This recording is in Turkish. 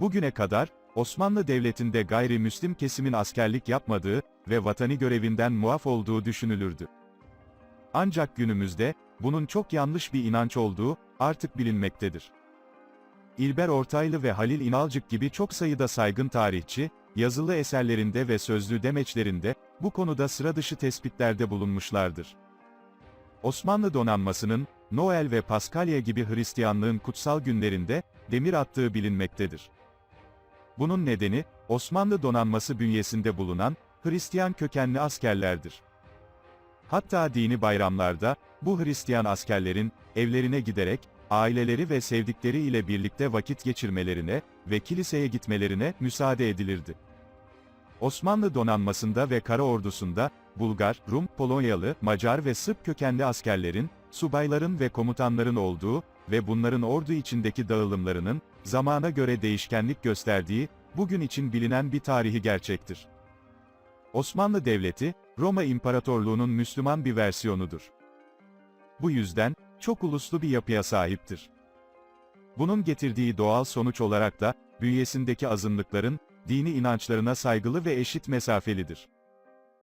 Bugüne kadar, Osmanlı Devleti'nde gayrimüslim kesimin askerlik yapmadığı ve vatani görevinden muaf olduğu düşünülürdü. Ancak günümüzde, bunun çok yanlış bir inanç olduğu, artık bilinmektedir. İlber Ortaylı ve Halil İnalcık gibi çok sayıda saygın tarihçi, yazılı eserlerinde ve sözlü demeçlerinde, bu konuda sıra dışı tespitlerde bulunmuşlardır. Osmanlı donanmasının, Noel ve Paskalya gibi Hristiyanlığın kutsal günlerinde, demir attığı bilinmektedir. Bunun nedeni, Osmanlı donanması bünyesinde bulunan, Hristiyan kökenli askerlerdir. Hatta dini bayramlarda, bu Hristiyan askerlerin, evlerine giderek, aileleri ve sevdikleri ile birlikte vakit geçirmelerine ve kiliseye gitmelerine müsaade edilirdi. Osmanlı donanmasında ve kara ordusunda, Bulgar, Rum, Polonyalı, Macar ve Sırp kökenli askerlerin, subayların ve komutanların olduğu ve bunların ordu içindeki dağılımlarının, zamana göre değişkenlik gösterdiği, bugün için bilinen bir tarihi gerçektir. Osmanlı Devleti, Roma İmparatorluğu'nun Müslüman bir versiyonudur. Bu yüzden, çok uluslu bir yapıya sahiptir. Bunun getirdiği doğal sonuç olarak da, bünyesindeki azınlıkların, dini inançlarına saygılı ve eşit mesafelidir.